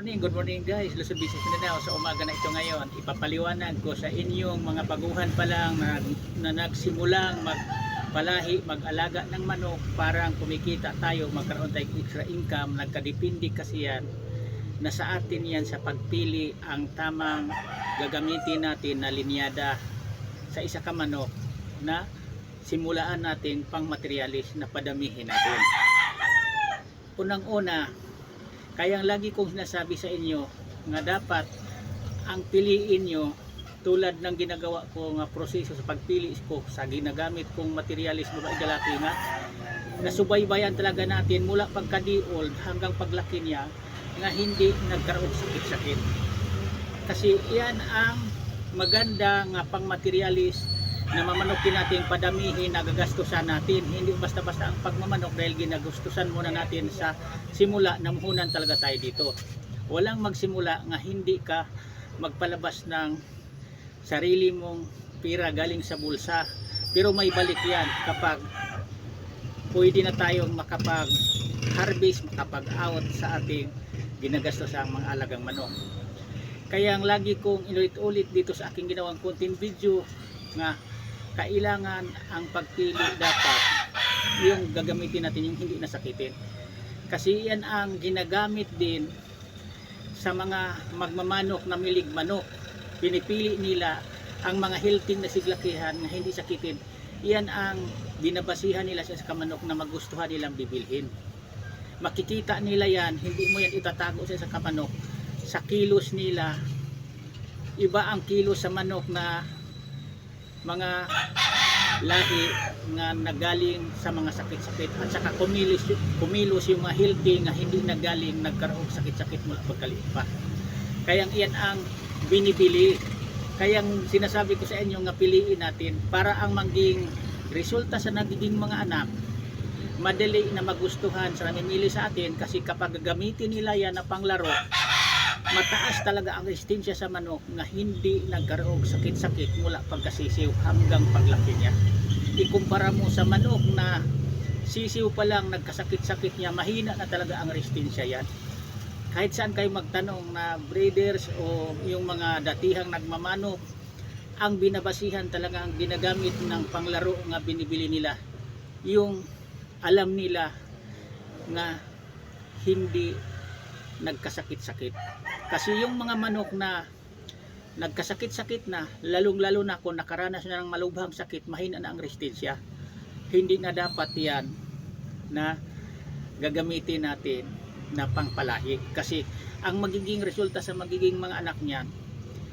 morning, good morning guys. Luzon Business Mindanao sa umaga na ito ngayon. Ipapaliwanag ko sa inyong mga baguhan pa lang na, na nagsimulang magpalahi, mag-alaga ng manok parang kumikita tayo, magkaroon tayo ng extra income. Nagkadepende kasi yan na sa atin yan sa pagpili ang tamang gagamitin natin na linyada sa isa ka manok na simulaan natin pang materialis na padamihin natin. Unang-una, kaya lagi kong sinasabi sa inyo nga dapat ang piliin nyo tulad ng ginagawa ko nga proseso sa pagpili ko sa ginagamit kong materialis babae galaki nga nasubaybayan talaga natin mula pagka-old hanggang paglaki niya nga hindi nagkaroon sakit-sakit. Kasi yan ang maganda nga pang materialis na mamanukin natin padamihin nagagastusan natin. Hindi basta-basta ang pagmamanok dahil ginagustusan muna natin sa simula. Namuhunan talaga tayo dito. Walang magsimula nga hindi ka magpalabas ng sarili mong pira galing sa bulsa. Pero may balik yan kapag pwede na tayong makapag harvest makapag out sa ating ginagastos ang mga alagang manok. Kaya ang lagi kong inulit-ulit dito sa aking ginawang content video nga kailangan ang pagpili dapat yung gagamitin natin yung hindi nasakitin. Kasi yan ang ginagamit din sa mga magmamanok na milig manok. Pinipili nila ang mga healthy na siglakihan na hindi sakitin. Yan ang binabasihan nila sa kamanok na magustuhan nilang bibilhin. Makikita nila yan hindi mo yan itatago sa kamanok. Sa kilos nila iba ang kilos sa manok na mga lahi nga nagaling sa mga sakit-sakit. At saka kumilos, kumilos yung mga healthy nga hindi nagaling nagkaroon sakit-sakit mula pagkaliit pa. Kaya iyan ang binibili. Kaya sinasabi ko sa inyo nga piliin natin para ang maging resulta sa nagiging mga anak madali na magustuhan sa namimili sa atin kasi kapag gagamitin nila yan na panglaro mataas talaga ang resistensya sa manok na hindi nagkaroon sakit-sakit mula pagkasisiw hanggang paglaki niya. Ikumpara mo sa manok na sisiw pa lang nagkasakit-sakit niya, mahina na talaga ang resistensya yan. Kahit saan kayo magtanong na breeders o yung mga datihang nagmamanok, ang binabasihan talaga ang ginagamit ng panglaro nga binibili nila. Yung alam nila nga hindi nagkasakit-sakit. Kasi yung mga manok na nagkasakit-sakit na, lalong-lalo na kung nakaranas na ng malubhang sakit, mahina na ang resistensya. Hindi na dapat yan na gagamitin natin na pangpalahi. Kasi ang magiging resulta sa magiging mga anak niyan,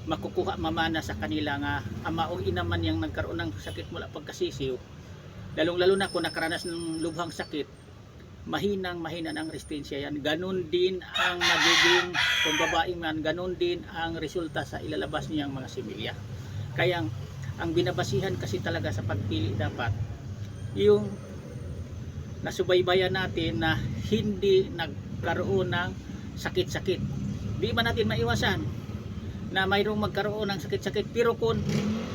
makukuha mamana sa kanila nga ama o ina man yung nagkaroon ng sakit mula pagkasisiw, lalong-lalo na kung nakaranas ng lubhang sakit, mahinang mahina ang resistensya yan. Ganon din ang magiging, kung babae man, ganon din ang resulta sa ilalabas niyang mga similya. Kaya ang binabasihan kasi talaga sa pagpili dapat, yung nasubaybayan natin na hindi nagkaroon ng sakit-sakit. Di ba natin maiwasan na mayroong magkaroon ng sakit-sakit pero kung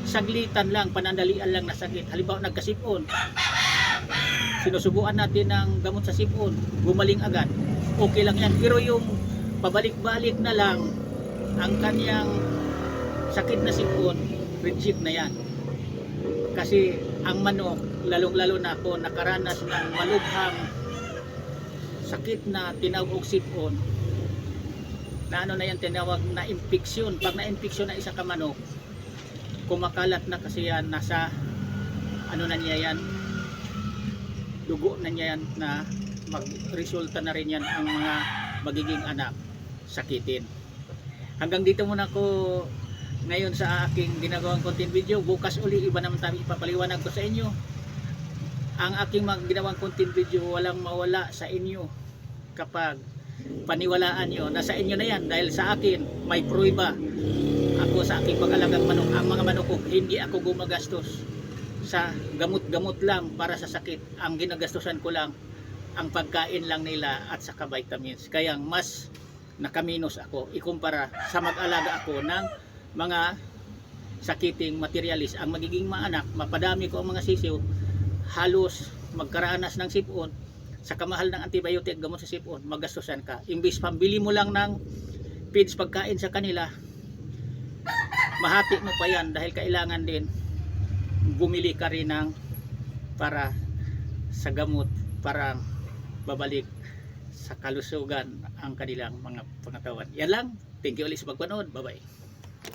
saglitan lang, panandalian lang na sakit, halimbawa nagkasipon, sinusubukan natin ng gamot sa sipon, gumaling agad. Okay lang yan. Pero yung pabalik-balik na lang ang kanyang sakit na sipon, reject na yan. Kasi ang manok, lalong-lalo na ako nakaranas ng malubhang sakit na tinawag sipon, na ano na yan tinawag na infeksyon. Pag na-infeksyon na isa ka manok, kumakalat na kasi yan, nasa ano na niya yan, dugo na niya yan na magresulta na rin yan ang mga magiging anak sakitin. Hanggang dito muna ko ngayon sa aking ginagawang content video. Bukas uli iba naman tayo ipapaliwanag ko sa inyo. Ang aking mga ginawang content video walang mawala sa inyo kapag paniwalaan nyo. Nasa inyo na yan dahil sa akin may pruiba. Ako sa aking pag-alagang manok. Ang mga manok ko hindi ako gumagastos sa gamot-gamot lang para sa sakit. Ang ginagastusan ko lang ang pagkain lang nila at saka vitamins. Kaya mas nakaminos ako ikumpara sa mag-alaga ako ng mga sakiting materialis. Ang magiging mga anak, mapadami ko ang mga sisiw, halos magkaranas ng sipon, sa kamahal ng antibiotic gamot sa sipon, magastusan ka. Imbis pambili mo lang ng feeds pagkain sa kanila, mahati mo pa yan dahil kailangan din bumili ka rin ng para sa gamot para babalik sa kalusugan ang kanilang mga pangatawan. Yan lang. Thank you ulit sa pagpanood. Bye-bye.